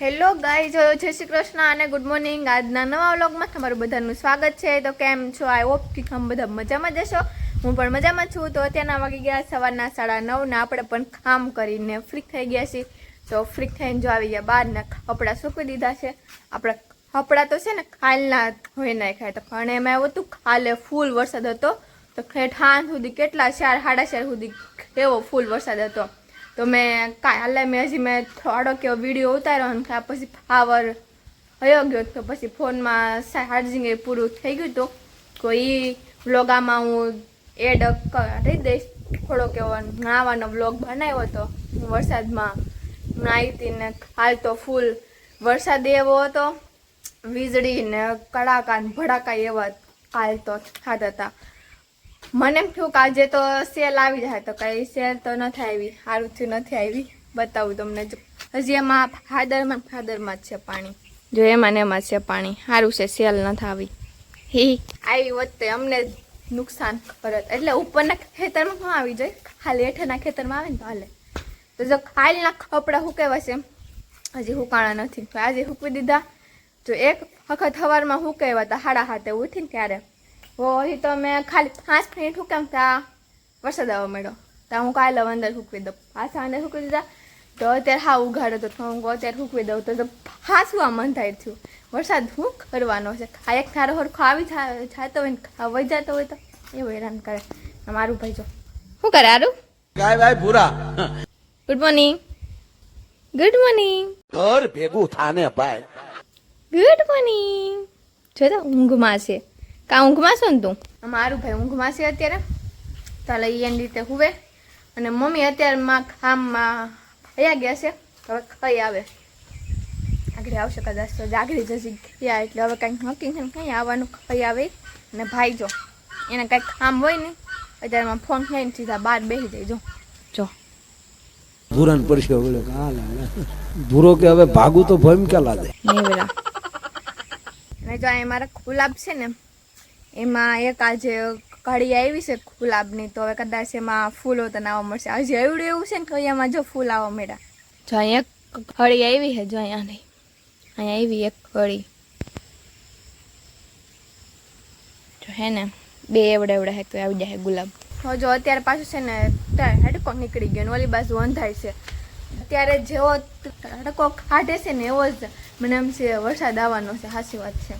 Hello ગાઈ જો જય શ્રી કૃષ્ણ અને ગુડ મોર્નિંગ. આજના નવા વ્લોગમાં તમારું બધાનું સ્વાગત છે. તો કેમ છો? આઈ હોપ કે તમે બધા મજામાં જશો હું પણ મજામાં છું. તો અત્યારના વાગી ગયા સવારના સાડા નવના. આપણે પણ કામ કરીને ફ્રી થઈ ગયા છીએ. તો ફ્રી થઈને જો આવી ગયા બહારના કપડાં સૂકવી દીધા છે. આપણા કપડાં તો છે ને કાલના હોય નાખ્યા તો પણ એમાં એવું હતું કાલે ફૂલ વરસાદ હતો. તો હાંજ સુધી કેટલા, ચાર, સાડા ચાર સુધી એવો ફૂલ વરસાદ હતો. તો મેં કાંઈ હાલે મેં હજી મેં થોડો કેવો વીડિયો ઉતાર્યો અને કાં પછી પાવર હયો ગયો તો પછી ફોનમાં ચાર્જિંગ એ પૂરું થઈ ગયું હતું. તો એ વ્લોગ આમાં હું એડ કરી દઈશ. થોડોક એવો નાવાનો વ્લોગ બનાવ્યો હતો વરસાદમાં નાહી હતી ને હાલ તો ફૂલ વરસાદ એવો હતો. વીજળી ને કડાકા ને ભડાકા એવા કાલ તો થતા હતા. મને એમ થયું કે આજે તો સેલ આવી જાય, તો કઈ સેલ તો નથી આવી સારું થયું નથી આવી. બતાવું તમને જો. હજી એમાં ફાદરમાં ફાદરમાં જ છે પાણી. જો એમાં ને એમાં છે પાણી. સારું છે સેલ નથી આવી. હી આવી વખતે અમને નુકસાન કરત. એટલે ઉપરના ખેતરમાં શું આવી જાય ખાલી હેઠળના ખેતરમાં આવે ને તો હાલે. તો જો ખાલીના કપડાં હુકેવા છે હજી હુકાણા નથી. તો આજે હુકવી દીધા. જો એક વખત સવારમાં હુકેવા હતા? હાડા હાથે ઉઠીને ત્યારે વહી તો મેં ખાલી પાંચ મિનિટ હુકામ ત્યાં વરસાદ આવવા મળ્યો ત્યાં હું કાલે અંદર સૂકવી દઉં. પાછા અંદર સૂકવી દીધા. તો અત્યારે હા ઉઘાડો તો તો હું અત્યારે સૂકવી દઉં. તો હાસું આ મન થાય થયું. વરસાદ શું કરવાનો છે? આ એક થારો હરખો આવી જાતો હોય ને વહી જતો હોય તો એવું હેરાન કરે. મારું ભાઈ જો. શું કરે આરું? ગાય ભાઈ ભૂરા. ગુડ મોર્નિંગ ગુડ મોર્નિંગ ઘર ભેગું થાને ભાઈ. ગુડ મોર્નિંગ જો તો ઊંઘમાં છે. કા ઊંઘમાં છો ને તું? મારું ભાઈ ઊંઘમાં છે અત્યારે તાલે એની રીતે હુવે. અને મમ્મી અત્યારે માં ખામમાં કયા ગયા છે. હવે કઈ આવે. આગળ આવશે કદાચ તો જાગરી જશે ગયા એટલે હવે કંઈક નક્કી છે ને કંઈ આવવાનું કઈ આવે. અને ભાઈ જો એને કંઈક ખામ હોય ને અત્યારમાં ફોન ખાઈને સીધા બહાર બેસી જાય જો. જો. ભૂરાન પડશે બોલે કે હા લા લા. ભૂરો કે હવે ભાગું તો ભમ કે નહીં નેવરા અને જો અહીં મારા ગુલાબ છે ને એમાં એક આજે ઘડી આવી છે ગુલાબની તો હવે કદાચ એમાં ફૂલો તો નાવા મળશે. હજી એવડું એવું છે ને કે અહીંયામાં જો ફૂલ આવવા મળ્યા. જો અહીંયા એક ઘડી આવી છે જો અહીંયા નહીં અહીંયા આવી એક કળી જો હે ને બે એવડા એવડા હે તો આવી જાય ગુલાબ. હો જો અત્યારે પાછું છે ને હડકો નીકળી ગયો ઓલી બાજુ અંધાય છે. અત્યારે જેવો હડકો કાઢે છે ને એવો જ મને એમ છે વરસાદ આવવાનો છે સાચી વાત છે.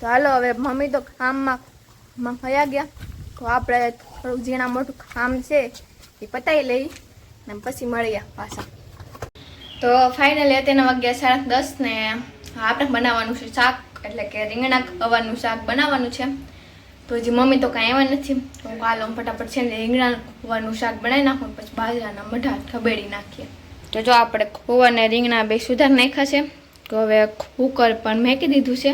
તો હાલો, હવે મમ્મી તો કામમાં ફયા ગયા. તો આપણે થોડુંક ઝીણા મોટું કામ છે, એ પતાવી લઈ ને પછી મળીએ પાછા. તો ફાઇનલી તેના વાગ્યા સાડા દસ ને આપણે બનાવવાનું છે શાક, એટલે કે રીંગણા ખવાનું શાક બનાવવાનું છે. તો હજી મમ્મી તો કાંઈ એવા નથી. તો હું આમ ફટાફટ છે ને રીંગણા ખોવાનું શાક બનાવી નાખું પછી બાજરાના મઢા ખબેડી નાખીએ. તો જો આપણે ખોવા અને રીંગણા બે સુધાર નાખ્યા છે, તો હવે કુકર પણ મેકી દીધું છે.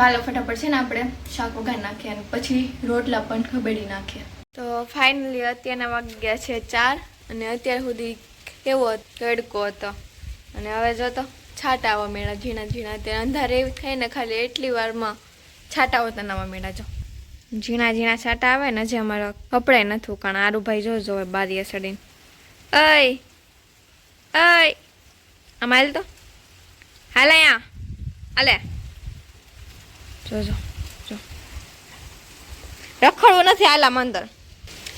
તો ફટાફટ છે ને આપણે શાક વઘાર નાખીએ અને પછી રોટલા પણ ખબેડી નાખીએ. તો ફાઇનલી અત્યારના વાગી ગયા છે ચાર અને અત્યાર સુધી કેવો તડકો હતો. અને હવે જો તો છાંટા આવવા મેળા ઝીણા ઝીણા. અત્યારે અંધારે એવી થાય ને ખાલી એટલી વારમાં છાંટા હોતા નવા મેળા જો. ઝીણા ઝીણા છાંટા આવે ને જે અમારા કપડાય નથી કારણ આરુભાઈ જો જોવે બારીએ સડીને. અય અય આમ હાલ તો? હાલ અહીંયા. હાલે. જો જો રખડવું નથી આલા મંદર.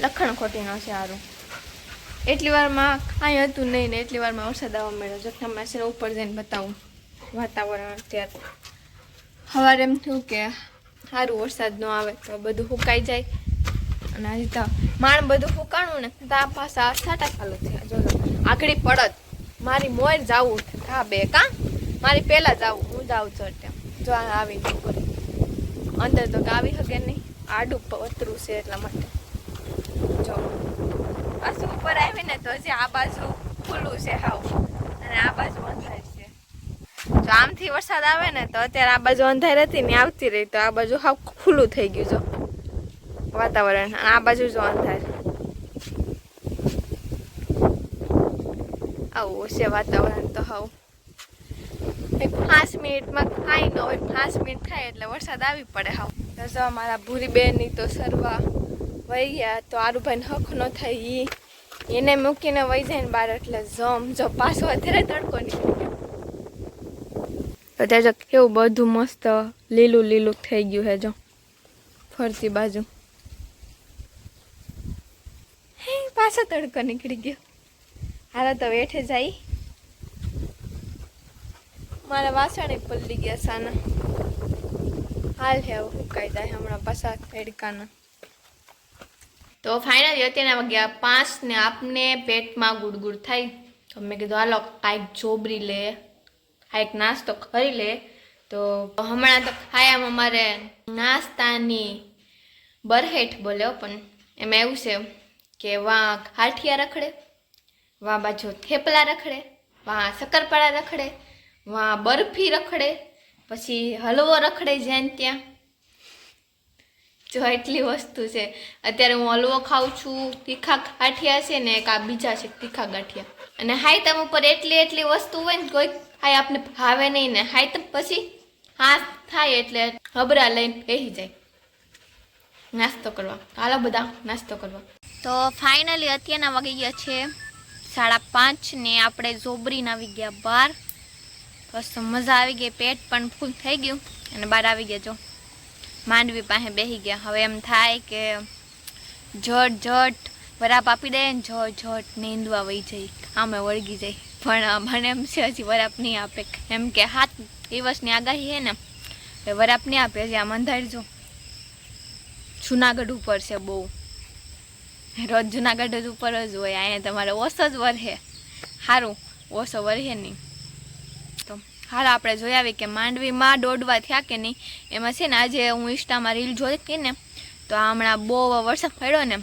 લખણ ખોટી નો છે સારું એટલી વારમાં કાંઈ હતું નહીં ને એટલી વારમાં વરસાદ આવવા મળ્યો જો છે ઉપર જઈને બતાવું વાતાવરણ અત્યારે. સવારે એમ થયું કે સારું વરસાદ ન આવે તો બધું સુકાઈ જાય. અને હજી તો માણ બધું ફૂકાણું ને તા પાછા છાટા ચાલુ થયા. જો આગળી પડત મારી મોર જાવું હા, બે, કા? મારી પહેલાં જાવું, હું જાઉં છું ત્યાં જો આવી ઉપર અંદર તો કાવી શકે નહીં. આડું પતરું છે એટલા માટે. જો. પાછું ઉપર આવી ને તો હજી આ બાજુ ખુલ્લું છે હાવ. અને આ બાજુ અંધાર છે. જો આમથી વરસાદ આવે ને તો અત્યારે આ બાજુ અંધાર હતી ને આવતી રહી તો આ બાજુ હાવ ખુલ્લું થઈ ગયું, જો. વાતાવરણ. આ બાજુ જો અંધાર. આવું છે વાતાવરણ તો હાવ. પાંચ મિનિટમાં ખાઈ ન હોય, પાંચ મિનિટ થાય એટલે વરસાદ આવી પડે હાવ. તો જો મારા ભૂરી બેનની તો સરવા વહી ગયા, તો આરુભાઈને હક ન થાય એ એને મૂકીને વહી જાય ને બાર, એટલે જમ, જો પાછો અત્યારે તડકો નીકળી તો ત્યાં જો કેવું બધું મસ્ત લીલું લીલું થઈ ગયું હે જો, ફરતી બાજુ. હે, પાછો તડકો નીકળી ગયો. હાલો તો વેઠે જાય મારા વાસણે પલળી ગયા સાના. હાલ હવે હુકાઈ જાય હમણાં પાછા તડકાના તો ફાઇનલી અત્યારના વાગ્યા પાંચ ને આપને પેટમાં ગુડગુડ થાય. તો મેં કીધું, હાલો, કાંઈક જોબરી લે, કાંઈક નાસ્તો કરી લે. તો હમણાં તો ખાયામાં અમારે નાસ્તાની બરહેઠ બોલ્યો પણ એમાં એવું છે કે વાં ગાંઠિયા રખડે, વાં બાજુ થેપલા રખડે, વાં શક્કરપારા રખડે વાં બરફી રખડે, પછી હલવો રખડે જ્યાં ત્યાં. જો એટલી વસ્તુ છે. અત્યારે હું હલવો ખાઉં છું, તીખા ગાંઠિયા છે ને એક આ બીજા છે, તીખા ગાંઠિયા. અને હાયતમ ઉપર એટલી એટલી વસ્તુ હોય ને કોઈ હાય આપને ભાવે નહીં ને. હાયતમ પછી હા થાય એટલે હબરા લઈને બેસી જાય. નાસ્તો કરવા. હાલો બધા, નાસ્તો કરવા. તો ફાઇનલી અત્યારના વાગી ગયા છે સાડા પાંચ ને આપણે જોબરીને આવી ગયા બાર. બસ મજા આવી ગઈ, પેટ પણ ફૂલ થઈ ગયું અને બહાર આવી ગયા જો. માંડવી પાસે બેસી ગયા. હવે એમ થાય કે જટ જટ વરાપ આપી દે ને જટ જટ નીંદવા વહી જઈ આમે વળગી જાય. પણ મને એમ છે, હજી વરાપ નહીં આપે. એમ કે હાથ દિવસની આગાહી છે ને, એ વરાપ નહીં આપે. હજી આમ અંધારજો જુનાગઢ ઉપર છે બહુ. રોજ જુનાગઢ જ ઉપર જ હોય. અહીંયા તમારે ઓછો જ વરહે. સારું ઓછો વરહે નહીં. હાલ આપણે જોઈ આવી કે માંડવીમાં દોડવા થયા કે નહીં? એમાં છે ને આજે હું ઇન્સ્ટામાં રીલ જોઈ હતી ને, તો હમણાં બહુ વરસાદ પડ્યો ને,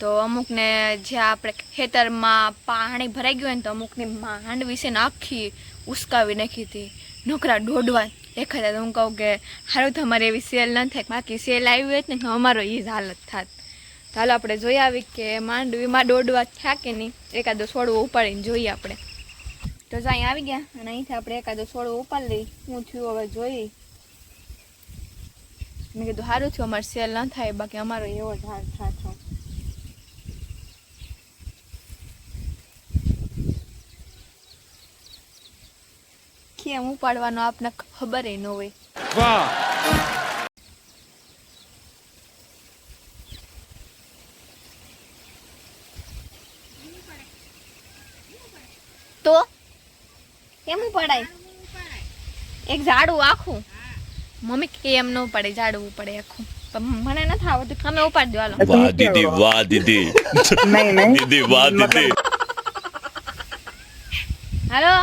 તો અમુકને જે આપણે ખેતરમાં પાણી ભરાઈ ગયું હોય ને, તો અમુકની માંડવી છે ને આખી ઉસકાવી નાખી હતી. નોકરા દોડવા દેખાતા તો હું કહું કે સારું તમારે એવી સેલ ન થાય, બાકી સેલ આવી હોય ને અમારો એ જ હાલત થાત. હાલો આપણે જોઈ આવી કે માંડવીમાં દોડવા થયા કે નહીં? એકાદો છોડવો ઉપાડીને જોઈએ આપણે. તો જો અહીં આવી ગયા અને અહીંથી આપણે એકાદો છોડવો ઉપાડી લઈ. હું થયું હવે જોઈ. મેં કીધું સારું થયું, અમારે સેલ ન થાય, બાકી અમારો એવો જ હાલ સાચો. કેમ ઉપાડવાનો આપને ખબર ન હોય. તો કેમ ઉપાડાય એક ઝાડું આખું. મમ્મી કે એમ ન પડે ઝાડવું પડે આખું. મને નથી આવડતું તમે ઉપાડી દો હાલો. વાહ દીદી વાહ દીદી. નહીં નહીં. દીદી વાહ દીદી. હાલો.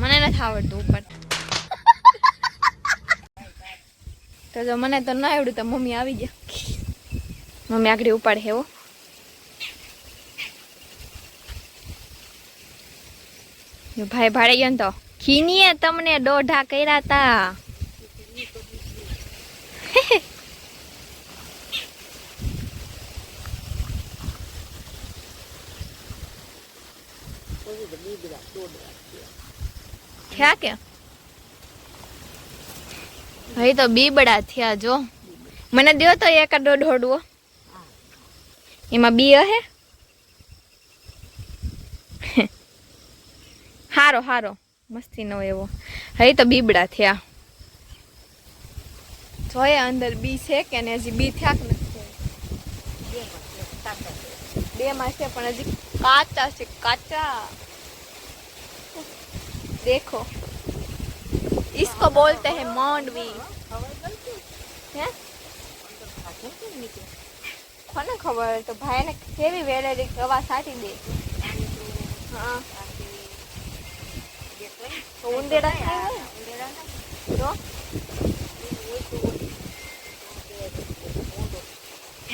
મને નથી આવડતું ઉપર. તો જો મને તો ના આવડ્યું તો મમ્મી આવી ગયા. મમ્મી આગળ ઉપાડ હેવો ભાઈ ભાડે ગયો ને તો. ખીનીએ તમને દોઢા કર્યા તા. થયા કે? ભાઈ તો બીબડા થયા જો. મને દો તો એક દોઢ એમાં બી હે? હારો હારો મસ્તી નો એવો હવે તો બીબડા થયા જોઈએ અંદર બી છે કે ને હજી બી થયા કે નથી બે માં છે પણ હજી કાચા છે કાચા देखो इसको बोलते हैं मांडवी હે કોને ખબર તો ભાઈને કેવી વેલેરી હવા સાટી દે હા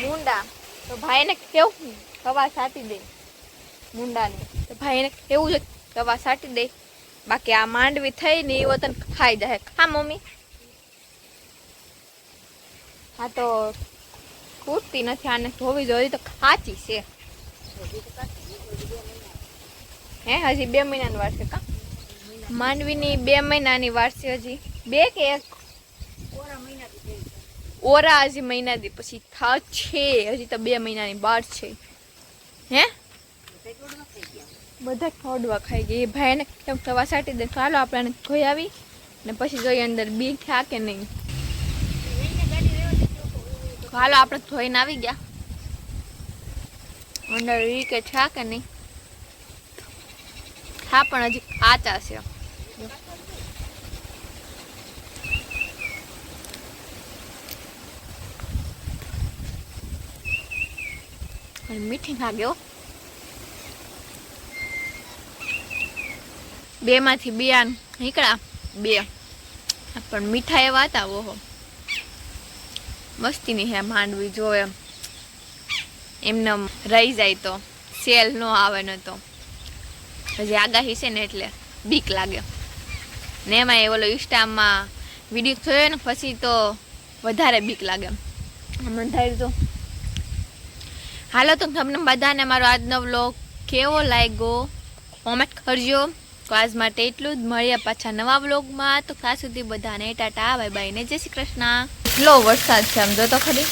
મુંડા. તો ભાઈને કેવું? હવા સાટી દે. મુંડાને. તો ભાઈને કેવું છે? હવા સાટી દે. બાકી આ માંડવી થઈ ને એ વતન ખાઈ જાય. ખા મમ્મી? હા, તો ખૂટતી નથી, આને ધોવી જોઈએ તો ખાચી છે. હે, હજી બે મહિનાની વાર છે, કા? માંડવીની બે મહિનાની વાર છે હજી. બે કે એક? ઓરા હજી મહિના દી પછી થા છે. હજી તો બે મહિનાની બાર છે. હે? બધા થોડવા ખાઈ ગયા. એ ભાઈને કેમ સવા સાટી દે. ચાલો આપણે ધોઈ આવી ને પછી જોઈએ અંદર બી થયા કે નહીં. હાલો આપણે ધોઈને આવી ગયા. અંદર રી કે થયા કે નહીં. હા પણ હજી કાચા છે. મીઠી લાગે બે માંથી બે આન નીકળ્યા, બે. પણ મીઠા એવા હતા ઓહો મસ્તીની હે માંડવી, જો એમ. એમને રહી જાય તો, સેલ નો આવે ન તો. હજી આગાહી છે ને એટલે બીક લાગે. ને એમાં એ ઓલો ઇન્સ્ટામાં વીડિયો જોયો ને, પછી તો વધારે બીક લાગે થાય તો હાલો તો તમને બધાને મારો આજનો વ્લોગ કેવો લાગ્યો? કોમેન્ટ કરજો. તો આજ માટે એટલું જ. મળીએ પાછા નવા વ્લોગમાં તો ખાસ સુધી બધાને ટાટા બાય બાય ને જય શ્રી કૃષ્ણ. એટલો વરસાદ છે આમ જો તો ખરી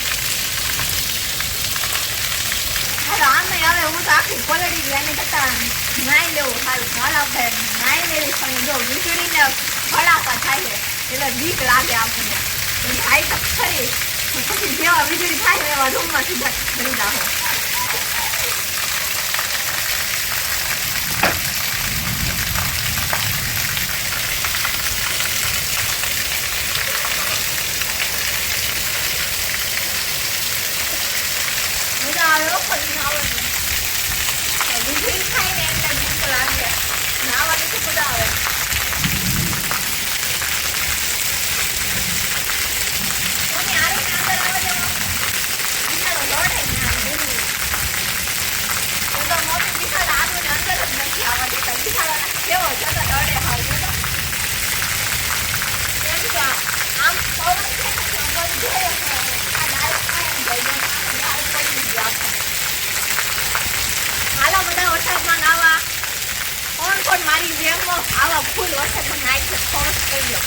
હવે હું તો આખી પલળી ગઈ એની કરતા નાઈ લેવું સારું હાલ આપણે નાઈ લેવી પણ જો વીજળીને ફડાકા થાય છે. એટલે બીક લાગે આપણને. ભાઈ તો ખરી. પછી જેવા વીજળી થાય એવા રૂમમાં સીધા ખરીદા જાઓ મજા આવે હો ફરી નાવાની. વીજળી થાય ને એટલે બીક લાગે નાવાની તો મજા આવે મમ્મી, આરે ને અંદર આવવા દેવો. બિચારો દોડે ને આમ દૂર. એ તો મમ્મી બિચારા આરુને અંદર જ નથી આવવા દેતા. બિચારાને કેવો છે તો દોડે હાવ જો તો. કેમ કે આ- આમ પવન છે ને તો બધે આ ડાળો ખાય ને ભાઈ બન. ડાળ પડી ગઈ આખો. હાલો બધા વરસાદમાં નાવા કોણ કોણ મારી જેમ આવા ફૂલ વરસાદમાં નાઈ છે ખોરસ કરી લો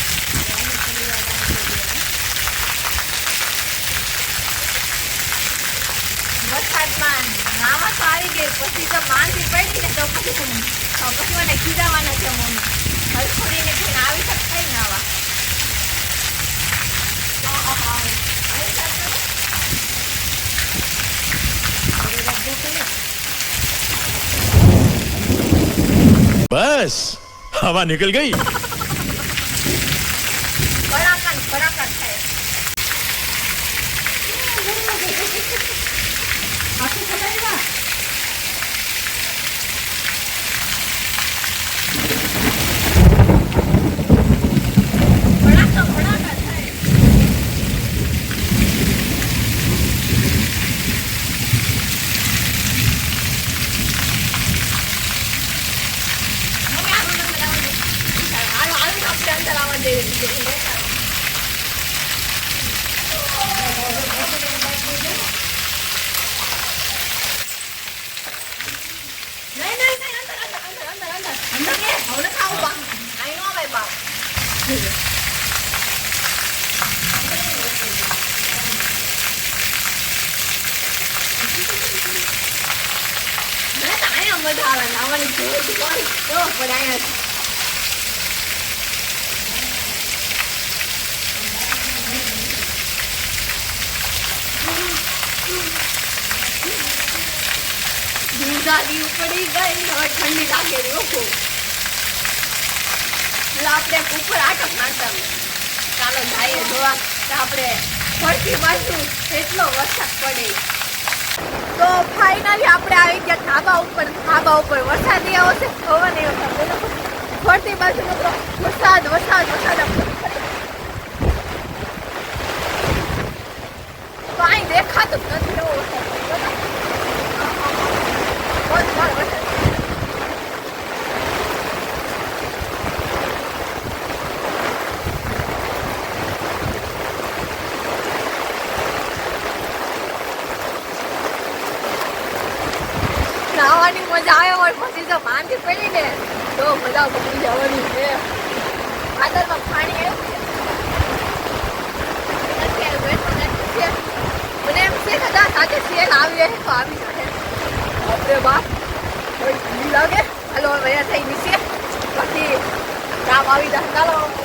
વરસાદમાં નાવા તો આવી ગઈ પછી તો માંદી પડી ને તો પછી પછી મને ખીજાવાના છે મમ્મી. હરખોડીને થઈને આવી શકતા ને આવા. બસ, હવા નીકળ बस અંદર આવવા દઈએ. નહીં, નહીં, નહીં, અંદર, અંદર, અંદર, અંદર, અંદર. અંદર કે? હવે નથી આવું બા. અહીં નો અવાય બા. મને તો અહીંયા મજા આવે નાવાની જરૂર જ કોઈ તો પણ અહીંયા દૂધાની ઉપડી ગઈ. હવે ઠંડી લાગે રોકો એટલે આપણે ઉપર આટક મારતા ચાલો જાય જોવા તો આપણે ફરતી પાછું એટલો વરસાદ પડે. તો ફાઇનલી આપણે આવી ગયા ધાબા ઉપર. ધાબા ઉપર વરસાદ એવો છે નહીં વરસાદ બોલો. ફરતી બાજુ વરસાદ વરસાદ વરસાદ. કાંઈ દેખાતું નથી એવો વરસાદ નાવાની મજા આવે હોય, પછી તો માંદી પડી ને, તો મજા પડી જવાની છે. આગળમાં પાણી આવ્યું છે. મને એમ છે કદાચ આજે સેલ આવી તો આવી શકે બાપરે બાપ ઠંડી લાગે. હાલો વયા થઈ નીચે બાકી કામ આવી જાય. ચાલો.